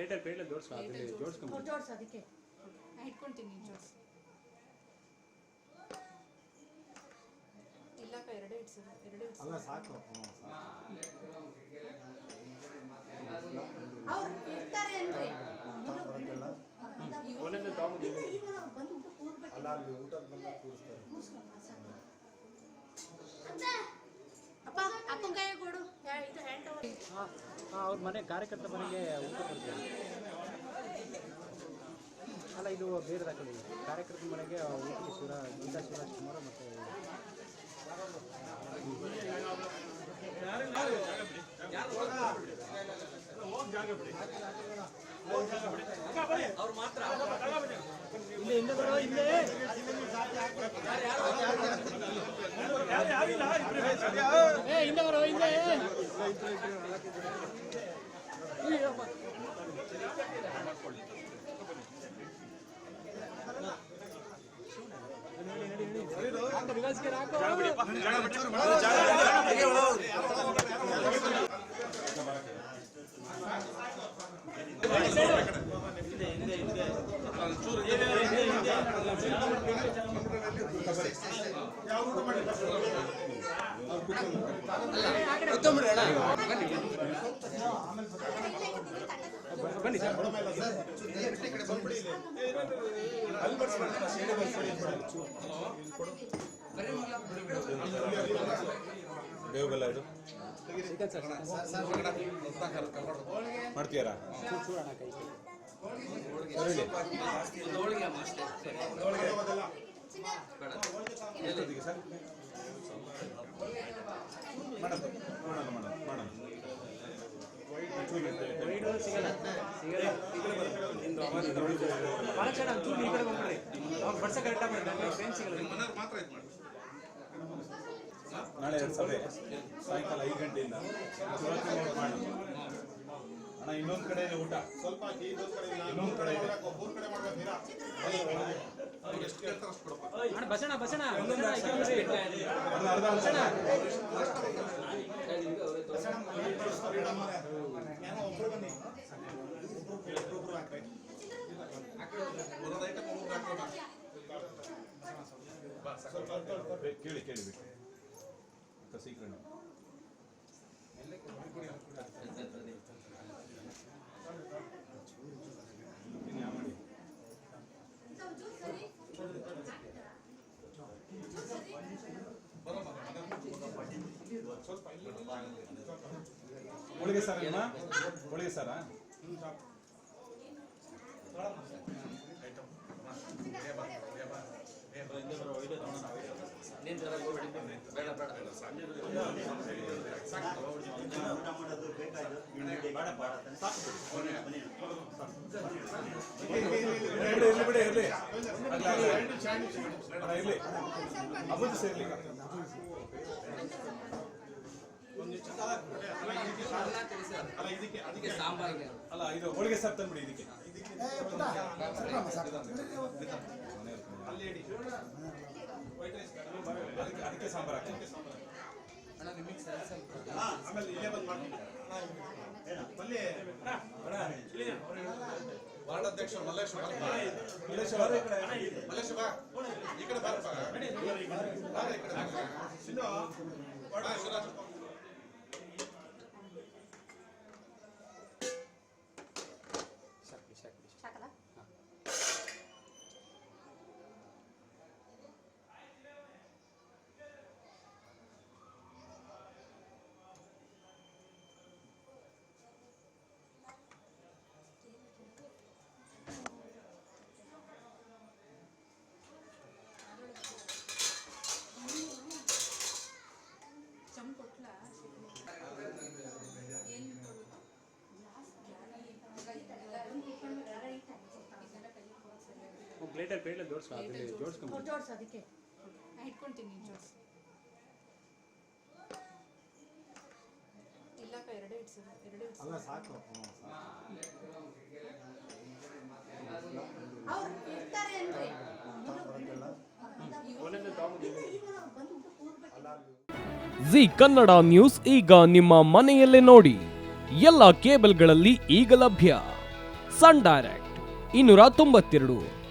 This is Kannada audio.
ಪ್ಲೇಟಲ್ಲಿ ಪ್ಲೇಟಲ್ಲಿ ಜೋಡಿಸ್ಕೊ ಅದರಲ್ಲಿ ಜೋಡಿಸ್ಕೊಂಬಿಡಿ ಜೋಡ್ಸು ಅದಕ್ಕೆ. ಇಟ್ಕೊಳ್ತೀನಿ ಇಟ್ಕೊಂತೀನಿ ಜೋಡ್ಸ್. ಇಲ್ಲಕ್ಕ ಎರಡೇ ಇಡ್ಸು ಎರಡೇ ಇಡ್ಸು ಅಲ್ಲ ಸಾಕು. ಹ್ಞೂ ಅವ್ರು ಇರ್ತಾರೆ ಅಂದ್ರೆ. ಬರೋಕ್ಕೆಲ್ಲ ಒಂದೊಂದು ತಗೊಂಡು ಊಟ ಕೂರ್ಬೇಕು. ಅಲ್ಲ ಅಲ್ಲಿ ಊಟದ ಬಂದಾಗ ಕೂರಿಸ್ತಾರೆ. ಅಪ್ಪ ಅಪ್ಪನ ಕೊಡು. ಇದು ಹ್ಯಾಂಡ್ ಅವ್ರ ಮನೆ ಕಾರ್ಯಕರ್ತ ಮನೆಗೆ ಊಟ ಅಲ್ಲ ಇದು ಬೇರೆ ದಾಖಲೆ ಕಾರ್ಯಕರ್ತ ಮನೆಗೆ ಊಟಕ್ಕೆ ಶಿವರ ಗೀತಾ ಶಿವರಾಜ್ ಕುಮಾರ್ ಮತ್ತು ಇಲ್ಲೇ ಹಿಂದೆ ಬರೋ ಹಿಂದೆ ಏ ಹಿಂದೆ ಬರೋ ಹಿಂದೆ ಚೂರು ಬನ್ನಿ ಸರ್. ಬೇವು ಬೆಲ್ಲ ಇದು ಮಾಡ್ತೀಯಾರಾ ಚೂಡೋಣ ಸಭೆ ಸಾಯಂಕಾಲ ಐದು ಗಂಟೆಯಿಂದ. ಮಾಡೋಣ ಮಾಡೋಣ ಇನ್ನೊಂದು ಕಡೆ ಊಟ. ಸ್ವಲ್ಪ ಚೂರು ಕಡೆ ಅಣ್ಣ ಇನ್ನೊಂದು ಕಡೆ ಅಣ್ಣ ಈ ಕಡೆ ಬರ್ರಿ. ಅರ್ಧ ಅರ್ಧ ಬಸಣ ಕೇಳಿ ಕೇಳಿ ಬಿಟ್ಟು ಸೀಕ್ರೆಟ್. ಹೋಳಿಗೆ ಸರ್? ಹೋಳಿಗೆ ಸಾರ ಇರ್ಲಿ ಇರ್ಲಿ ಬಿಡಿ ಇರ್ಲಿ ಅಲ್ಲ, ಅಲ್ಲ. ಅಲ್ಲ, ಇರ್ಲಿ ಅಬುದು ಸೇರ್ಲಿ. ಅಲ್ಲ ಇದು ಹೋಳಿಗೆ ಸಾರ್ ತಂದ್ಬಿಡಿ ಇದಕ್ಕೆ ಅದಕ್ಕೆ ಅದಕ್ಕೆ ಸಾಂಬಾರ್ ಹಾಕಿ ವಾರ್ಡಾಧ್ಯಕ್ಷ ಮಲ್ಲೇಶ್ ಮಲ್ಲೇಶ್ ಆಮೇಲೆ ಈ ಕಡೆ. ಮಲ್ಲೇಶ್ ಬಾ ಈ ಕಡೆ ಬಾರಪ್ಪ ಬಾ ಈ ಕಡೆ ಬಾ. ಬಾ, ಶಿವರಾಜ್. ಪ್ಲೇಟಲ್ಲಿ ಪ್ಲೇಟಲ್ಲಿ ಜೋಡಿಸ್ಕೊ ಅದರಲ್ಲಿ ಜೋಡಿಸ್ಕೊಂಬಿಡಿ. ಜೋಡ್ಸು ಅದಕ್ಕೆ. ನಾ ಇಟ್ಕೊಂತೀನಿ ಜೋಡ್ಸ್. ಇಲ್ಲಕ್ಕ ಎರಡೇ ಇಡ್ಸು ಎರಡೇ ಅಲ್ಲ ಸಾಕು. ಅವ್ರು ಇರ್ತಾರೆ ಅಂದ್ರೆ. ಒಂದೊಂದು ಜಿ ಕನ್ನಡ ನ್ಯೂಸ್ ಈಗ ನಿಮ್ಮ ಮನೆಯಲ್ಲೇ ನೋಡಿ. ಎಲ್ಲ ಕೇಬಲ್ಗಳಲ್ಲಿ ಈಗ ಲಭ್ಯ. ಸನ್ ಡೈರೆಕ್ಟ್ ಇನ್ನೂರ ತೊಂಬತ್ತೆರಡು.